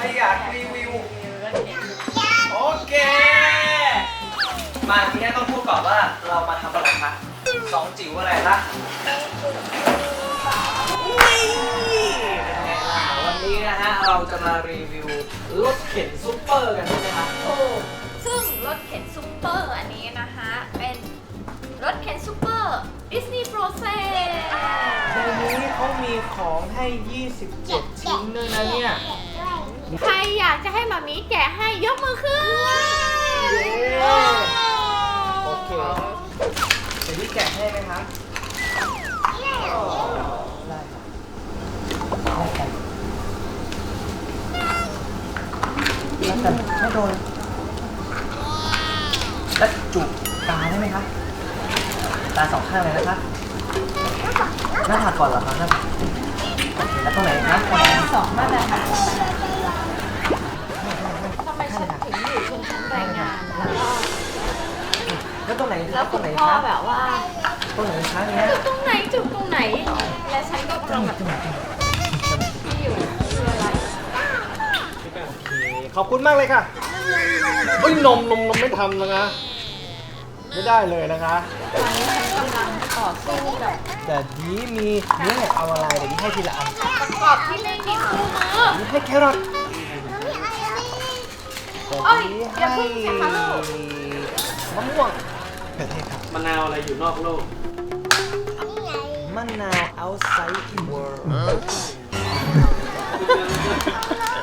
รอยากรีวิว โอเค มาทีนี้ต้องพูดก่อนว่าเรามาทำอะไรคะสองจิ๋วอะไรคะนี่เป็นไงล่ะวันนี้นะฮะเราจะมารีวิวรถเข็นซุปเปอร์กันใช่ไหมคะถูกซึ่งรถเข็นซูเปอร์อันนี้นะคะ เป็นรถเข็นซูเปอร์ดิสนีย์โปรเซสในนี้เขามีของให้ 27 ชิ้นด้วยนะเนี่ย ใครอยากจะให้มามีแกะให้ยกมือขึ้นเย้ โอเคเดี๋ยวพี่แกะให้ไหมครับได้ครับแล้วแต่ไม่โดนแล้วจุกตาได้ไหมครับ ตาสองข้างเลยนะคะหน้าผากก่อนเหรอครับหน้าผากโอเคแล้วตรงไหนครับ สองมาตรฐาน แล้วตรงไหนแล้วตคุรงณไหนพ่อครับแบบว่าตรงไหนครับเนี้ยจุดตรงไหนจุดตรงไหน และฉันก็กำลังแบบที่อยู่คืออะไรโอเคขอบคุณมากเลยค่ะเฮ้ยนมนมนมไม่ทำแล้วนะไม่ได้เลยนะคะตอนนี้ฉันกำลังต่อสู้แบบแต่ดีมีนี่เอาอะไรเดี๋ยวนี้ให้ทีละอันประกอบที่ไม่มีคู่มือนี่ให้แครอทแต่เอ้ยดีอย่าให้เพิ่งสิคะลูกมะม่วง เกิดเทศครับมะนาวอะไรอยู่นอกโลก มะนาว outside world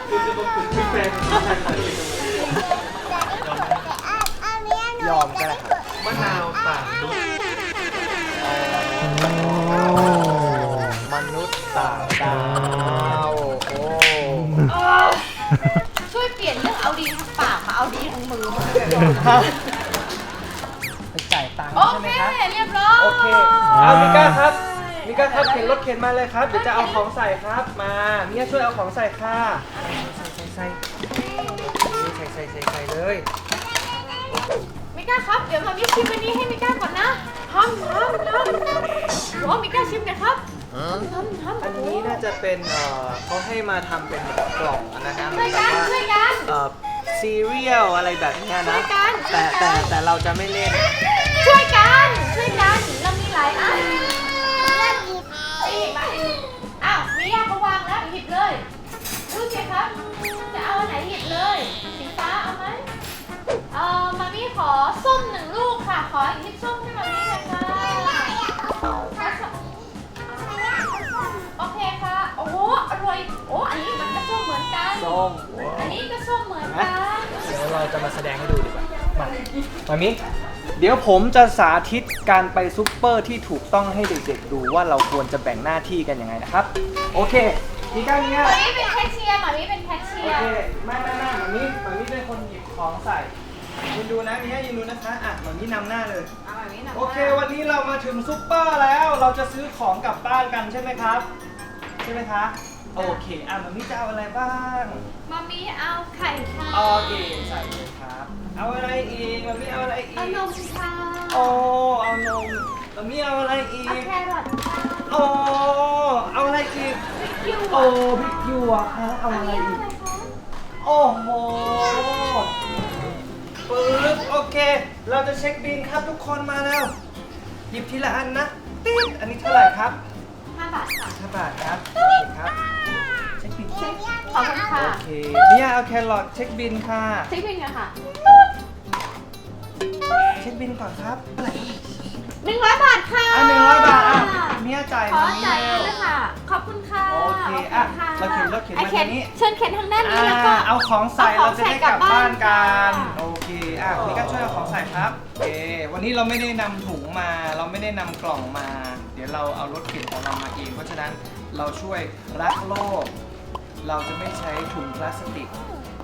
คุณจะบอกคุณแฟนคุณแฟนอะไรยอมก็ได้ครับมะนาวต่างดวงมนุษย์ต่างดาวโอ้เออช่วยเปลี่ยนเรื่องเอาดีทางปากมาเอาดีทางมือมา อยโอเคเอามิก้าครับมิก้าครับเข็นรถเข็นมาเลยครับเดี๋ยวจะเอาของใส่ครับมาเมียช่วยเอาของใส่ค่ะใส่ใส่ใส่ใส่ใส่ใส่ใส่เลยมิก้าครับเดี๋ยวมามิชิมอันนี้ให้มิก้าก่อนนะทำทำทำโอ้มิก้าชิมหนะครับทำทำอันนี้น่าจะเป็นเอ่อเขาให้มาทำเป็นกล่องนะครับช่วยกันช่วยกันเอ่อซีเรียลอะไรแบบเนี้ยช่นะวยกันแต่แต่แต่เราจะไม่เล่น มอันนี้ก็ส้มเหมือนกันเดี๋ยวเราจะมาแสดงให้ดูดีกว่า มา มามิเดี๋ยวผมจะสาธิตการไปซุปเปอร์ที่ถูกต้องให้เด็กๆดูว่าเราควรจะแบ่งหน้าที่กันยังไงนะครับ โอเคมีการเนี้ยหมามี่เป็นแคชเชียร์หมามี่เป็นแคชเชีโอยร์เคไม่ไม่ไม่มามิมามิเป็นคนหยิบของใส่ยืนดูนะนี่ยืนดูนะคะอะมามินำหน้าเลยเอาหมามี่หน่อยโอเค วันนี้เรามาถึงซุปเปอร์แล้ว เราจะซื้อของกลับบ้านกันใช่ไหมครับ ใช่ไหมคะ โอเค อะมามิจะเอาอะไรบ้างมามี่เอาไข่ค่ะโอเค ใส่เลยครับ เอาอะไรอีกมามิเอาอะไรอีเอากนมค่ะโอ้เอานมมามิเอาอะไรอีเอาก แครอทค่ะโอ้เอาอะไรอีกคิวโอ้พริกหยวกฮะเอาอันอะไรนี้อีกอะไรคะโอ้โหปึ๊บโอเค เราจะเช็คบินครับทุกคนมาแล้ว หยิบทีละอันนะ ติ๊ดอันนี้เท่าไหร่ครับ ห้าบาทค่ะ5บาทครับโอเคครับเช็คบินขอบคุณค่ะ โอเคเนี่ยเอาแครอทเช็คบินค่ะใช้บินกันค่ะ เช็คบินก่อนครับเท่าไหร่หนึ่งร้อยบาทค่ะอะหนึ่งร้อยบาทอะเนี่ยจ่ายขอมานี่จ่ายแล้เงิวนด้วยค่ะขอบคุณค่ะโอเคอะขบเราคุณเข็ค่ะนรถเข็นไอ้มาเข็ทานงนี้ เชิญเข็นทางด้านอ่านี้แล้วก็เอาของใส่เอาขเราองจะได้ใส่กลับบ้านกลักับบ้านนค่ะโอเคอะนี่ก็ช่วยเอาของใส่ครับโอเควันนี้เราไม่ได้นำถุงมา เราไม่ได้นำกล่องมา เดี๋ยวเราเอารถเข็นของเรามาเอง เพราะฉะนั้นเราช่วยรักโลก เราจะไม่ใช้ถุงพลาสติก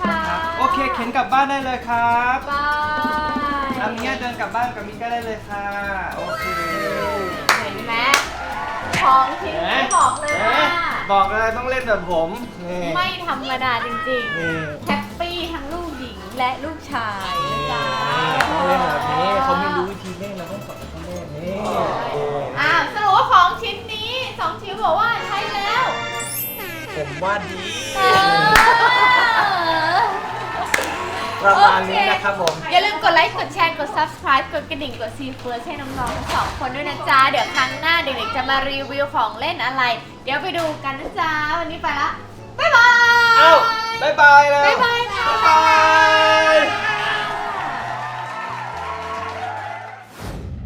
ค่ะนะครับโอเคเข็นกลับบ้านได้เลยครับบายอามิยาเดินกลับบ้านกับมิก้าได้เลยค่ะโอเคเห็นไหมของทิ้งไม่บอกเลยว่าบอกเลยต้องเล่นแบบผมนี่ไม่ธรรมดาจริงนี่ๆแฮปปี้ทั้งลูกหญิงและลูกชายนะจ๊ะ ต้องเล่นแบบนี้เขาไม่รู้วิธีเล่นเราต้ ว่าดี ประมาณนี้นะครับผม อย่าลืมกดไลค์ กดแชร์ กด subscribe กดกระดิ่ง กดซีเฟิร์สให้น้องๆทั้งสองคนด้วยนะจ๊ะ เดี๋ยวครั้งหน้าเด็กๆจะมารีวิวของเล่นอะไร เดี๋ยวไปดูกันนะจ๊ะ วันนี้ไปละ บ๊ายบาย เอ้า บ๊ายบายแล้ว บ๊ายบายบ๊ายบาย